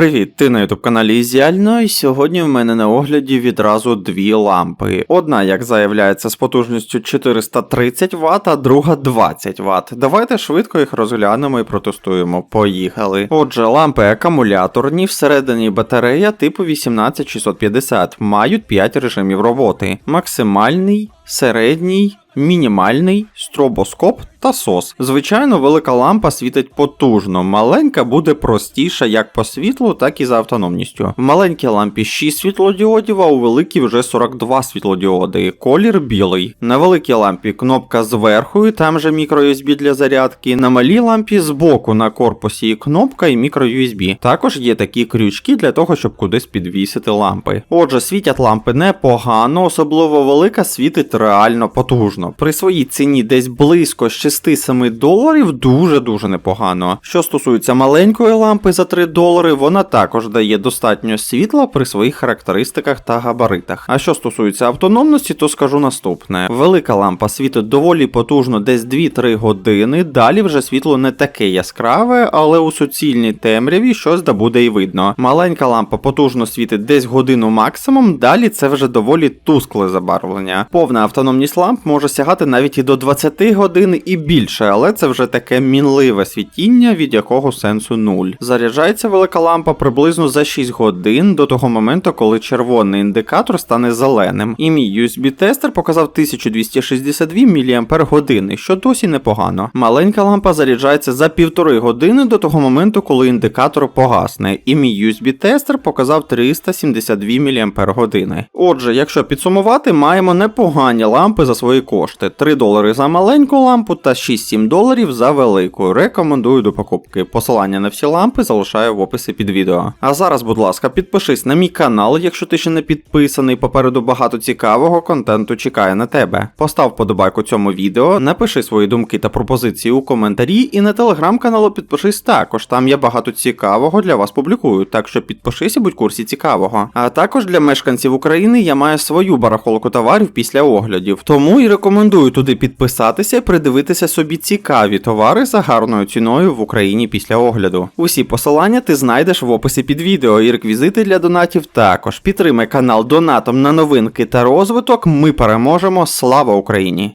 Привіт, ти на ютуб каналі Ізіально, і сьогодні в мене на огляді відразу дві лампи. Одна, як заявляється, з потужністю 430 Вт, а друга 20 Вт. Давайте швидко їх розглянемо і протестуємо. Поїхали. Отже, лампи акумуляторні, всередині батарея типу 18650, мають 5 режимів роботи: максимальний, середній. Мінімальний, стробоскоп та сос. Звичайно, велика лампа світить потужно, маленька буде простіша як по світлу, так і за автономністю. В маленькій лампі 6 світлодіодів, а у великій вже 42 світлодіоди. Колір білий. На великій лампі кнопка зверху, і там же мікро-USB для зарядки. На малій лампі збоку на корпусі кнопка і мікро-USB. Також є такі крючки для того, щоб кудись підвісити лампи. Отже, світять лампи непогано, особливо велика світить реально потужно. При своїй ціні десь близько 6-7 доларів дуже-дуже непогано. Що стосується маленької лампи за 3 долари, вона також дає достатньо світла при своїх характеристиках та габаритах. А що стосується автономності, то скажу наступне: велика лампа світить доволі потужно десь 2-3 години. Далі вже світло не таке яскраве, але у суцільній темряві щось да буде і видно. Маленька лампа потужно світить десь годину максимум, далі це вже доволі тускле забарвлення. Повна автономність ламп може сягати навіть і до 20 годин і більше, але це вже таке мінливе світіння, від якого сенсу нуль. Заряджається велика лампа приблизно за 6 годин до того моменту, коли червоний індикатор стане зеленим. І мій USB-тестер показав 1262 мАч, що досі непогано. Маленька лампа заряджається за півтори години до того моменту, коли індикатор погасне, і мій USB-тестер показав 372 мАч. Отже, якщо підсумувати, маємо непогані лампи за свої кошти: 3 долари за маленьку лампу та 6-7 доларів за велику. Рекомендую до покупки. Посилання на всі лампи залишаю в описі під відео. А зараз, будь ласка, підпишись на мій канал, якщо ти ще не підписаний. Попереду багато цікавого контенту чекає на тебе. Постав подобайку цьому відео, напиши свої думки та пропозиції у коментарі, і на телеграм-каналу підпишись також. Там я багато цікавого для вас публікую, так що підпишись і будь в курсі цікавого. А також для мешканців України я маю свою барахолку товарів після оглядів, тому і рекомендую туди підписатися і придивитися собі цікаві товари за гарною ціною в Україні після огляду. Усі посилання ти знайдеш в описі під відео і реквізити для донатів також. Підтримай канал донатом на новинки та розвиток. Ми переможемо. Слава Україні!